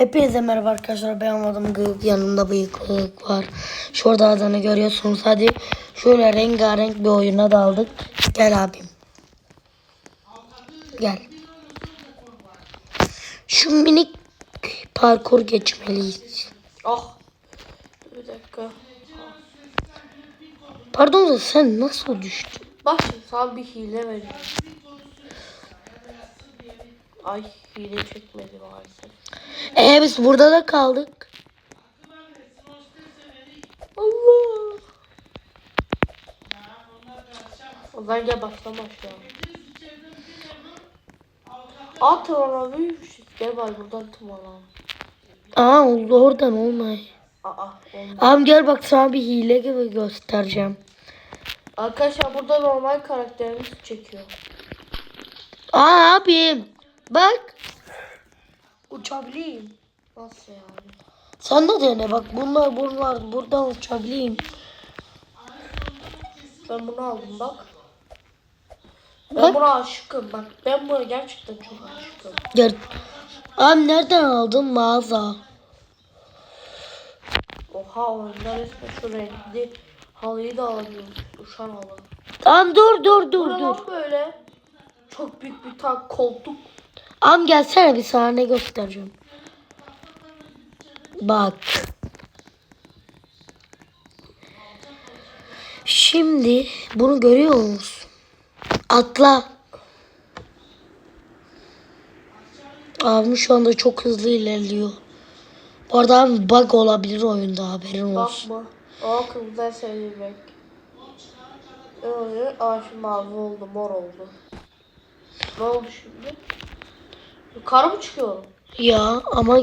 Hepinize merhaba arkadaşlar. Ben adım Gıyık. Yanımda bıyıklık var. Şurada adını görüyorsunuz. Hadi şöyle rengarenk bir oyuna daldık. Gel abim. Gel. Şu minik parkur geçmeliyiz. Ah. Bir dakika. Pardon da sen nasıl düştün? Bak şimdi sana bir hile vereceğim. Ay hile çekmedi maalesef. Ee biz burada da kaldık. Allah. O zaman gel baştan başlayalım. Aa tırmanabiliyormuşuz. Gel bari buradan tırmanalım. Aa oradan olmay. Aa olmadı. Abim gel bak sana bir hile gibi göstereceğim. Arkadaşlar burada normal karakterimiz çekiyor. Aa abim bak. Uçabileyim. Nasıl yani? Sen de dene bak bunlar bunlar buradan uçabileyim. Ben bunu aldım bak. Ben Bak. buna aşıkım bak. Ben buna gerçekten çok aşıkım. Gel. Abi nereden aldın mağaza? Oha oyunda resmen şu renkli halıyı da alabiliyoruz. Uşan halı. Tamam dur dur dur Bu ne dur. böyle? Çok büyük bir tane koltuk. Am gelsene bir sahne göstereceğim. Bak. Şimdi bunu görüyor musun? Atla. Abim şu anda çok hızlı ilerliyor. Bu arada abi bug olabilir oyunda haberin olsun. Bakma. Aa kızlar renk. Öyle aa şimdi mavi oldu mor oldu. Ne oldu şimdi? Yukarı mı çıkıyorum? Ya ama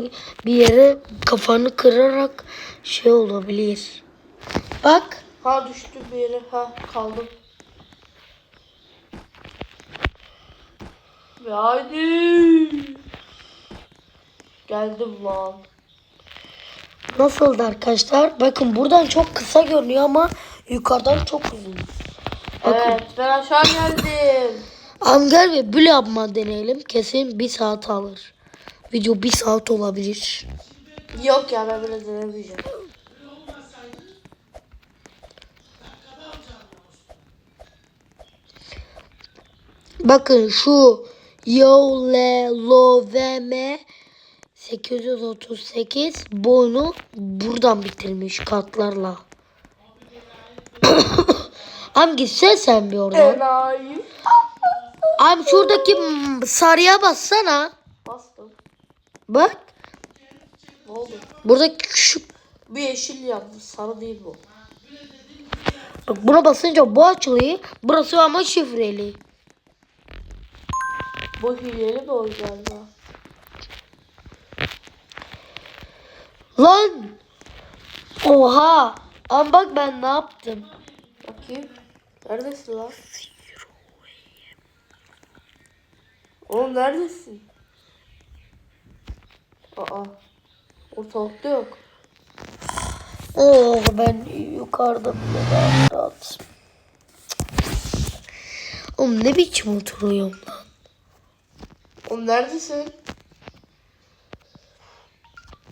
bir yere kafanı kırarak şey olabilir. Bak. Ha düştüm bir yere. Ha kaldım. Haydi. Geldim lan. Nasıldı arkadaşlar? Bakın buradan çok kısa görünüyor ama yukarıdan çok uzun. Bakın. Evet ben aşağı geldim. Am gel ve böyle yapma deneyelim. Kesin bir saat alır. Video bir saat olabilir. Yok ya ben böyle denemeyeceğim. Bakın şu Yole Loveme 838 boyunu buradan bitirmiş katlarla. Am gitsen sen bir oradan. Enayi. Am şuradaki sarıya bassana. Bastım. Bak. Ne oldu? Buradaki şu Bir yeşil yandı. Sarı değil bu. bak buna basınca bu açılıyor. Burası ama şifreli. Bu hileli o galiba? Lan. Oha. Ama bak ben ne yaptım. Bakayım. Neredesin lan? Oğlum neredesin? Aa. Ortalıkta yok. Oh ben yukarıda bile daha rahat. Oğlum ne biçim oturuyorum lan. Oğlum neredesin?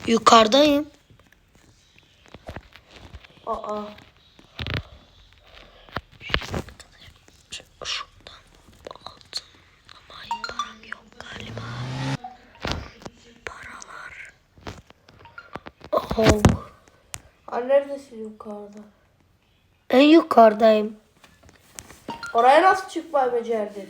Yukarıdayım. Aa. Şuradan altın ama ay, param yok galiba. Paralar. Oh. Ha neredesin yukarıda? En yukarıdayım. Oraya nasıl çıkmayı becerdin?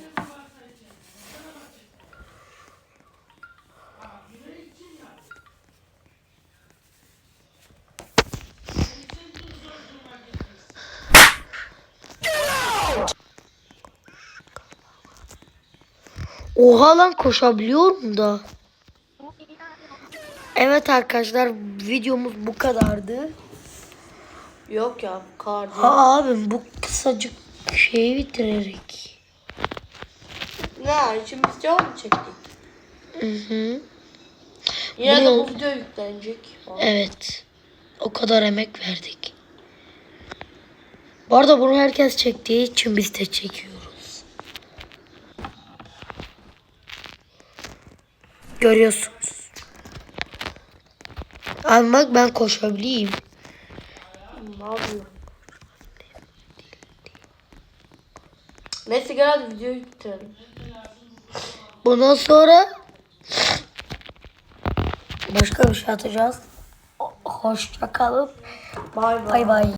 Oha lan koşabiliyorum da. Evet arkadaşlar videomuz bu kadardı. Yok ya kar değil. Ha abim bu kısacık şeyi bitirerek. Ne içimizde mı çektik? Hı hı. Yine de Bunu- bu video yüklenecek. falan. Evet. O kadar emek verdik. Bu arada bunu herkes çektiği için biz de çekiyoruz. Görüyorsunuz. Abi bak ben koşabileyim. Ne yapıyorum? Neyse gel hadi videoyu bitirelim. Bundan sonra başka bir şey atacağız. Hoşça kalın. Bay bay. Bay bay.